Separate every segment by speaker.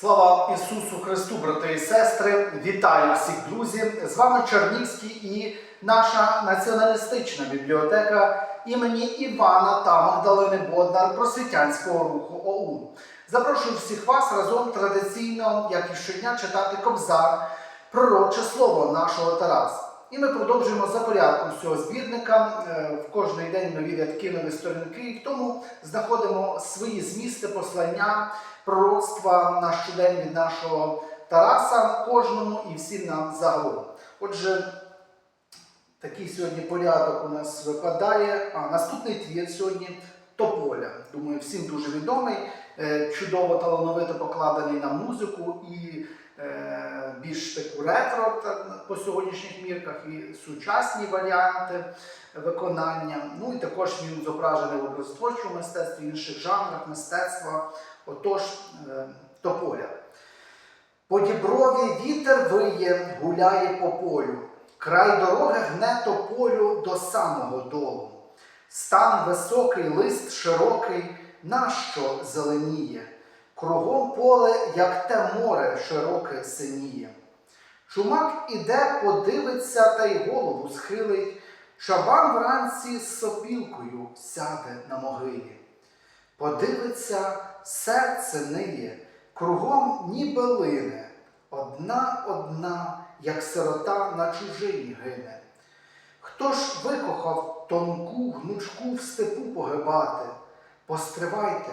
Speaker 1: Слава Ісусу Христу, брати і сестри! Вітаю всіх друзів! З вами Чернівський і наша націоналістична бібліотека імені Івана та Магдалини Боднар Просвітянського руху ОУН. Запрошую всіх вас разом традиційно, як і щодня, читати Кобзар, пророче слово нашого Тараса. І ми продовжуємо за порядком цього збірника. Е, В кожний день нові рядки, нові сторінки, і в тому знаходимо свої змісти, послання, пророцтва на щодень від нашого Тараса, кожному і всім нам загалом. Отже, такий сьогодні порядок у нас випадає. А наступний твір сьогодні Тополя. Думаю, всім дуже відомий, е, чудово талановито покладений на музику і е, більш таку ретро по сьогоднішніх мірках, і сучасні варіанти виконання. Ну і також він зображений в образотворчому мистецтві, інших жанрах мистецтва. Отож, е, Тополя. По діброві вітер виє, гуляє по полю. Край дороги гне тополю до самого долу. Стан високий, лист широкий, нащо зеленіє? Кругом поле, як те море широке синіє. Чумак іде, подивиться та й голову схилить. Чабан вранці з сопілкою сяде на могилі. Подивиться, серце ниє, кругом ніби лине, одна одна, як сирота на чужині гине. Хто ж викохав тонку гнучку в степу погибати? Постривайте,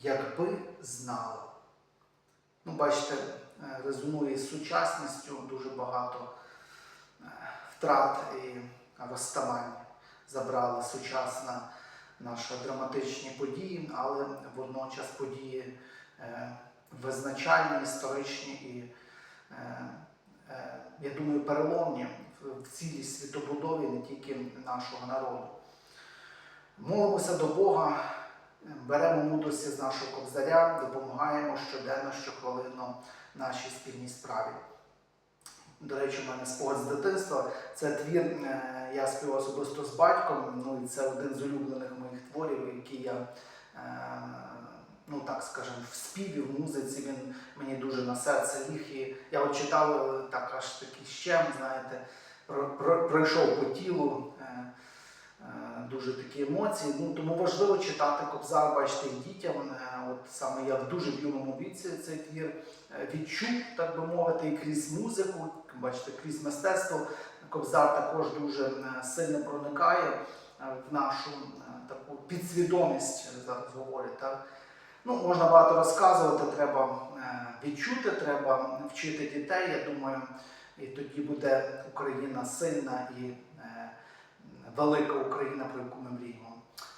Speaker 1: якби знала. Ну, бачите, е, резонує з сучасністю дуже багато е, втрат і розставань забрала сучасна наші драматичні події, але водночас події е, визначальні, історичні і, я думаю, переломні в- цілій світобудові не тільки нашого народу. Молимося до Бога, беремо мудрості з нашого кобзаря, допомагаємо щоденно, щохвилинно нашій спільній справі. До речі, у мене спогад з дитинства. Це твір, е, я співав особисто з батьком. Ну і це один з улюблених моїх творів, який я, е, ну так скажемо, в співі, в музиці він мені дуже на серце ліг. І я от читав е, так аж такий щем, знаєте, про- про- пройшов по тілу. Дуже такі емоції. Ну, тому важливо читати Кобзар, бачите, і дітям. Е, От саме я в дуже в юному віці цей твір е, відчув, так би мовити, і крізь музику, бачите, крізь мистецтво. Кобзар також дуже е, сильно проникає в нашу таку підсвідомість, зараз говорять. Так? Ну, можна багато розказувати, треба відчути, треба вчити дітей. Я думаю, і тоді буде Україна сильна і велика Україна, про яку ми мріємо.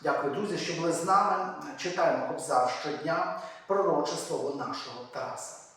Speaker 1: Дякую, друзі, що були з нами. Читаємо Кобзар щодня, пророче слово нашого Тараса.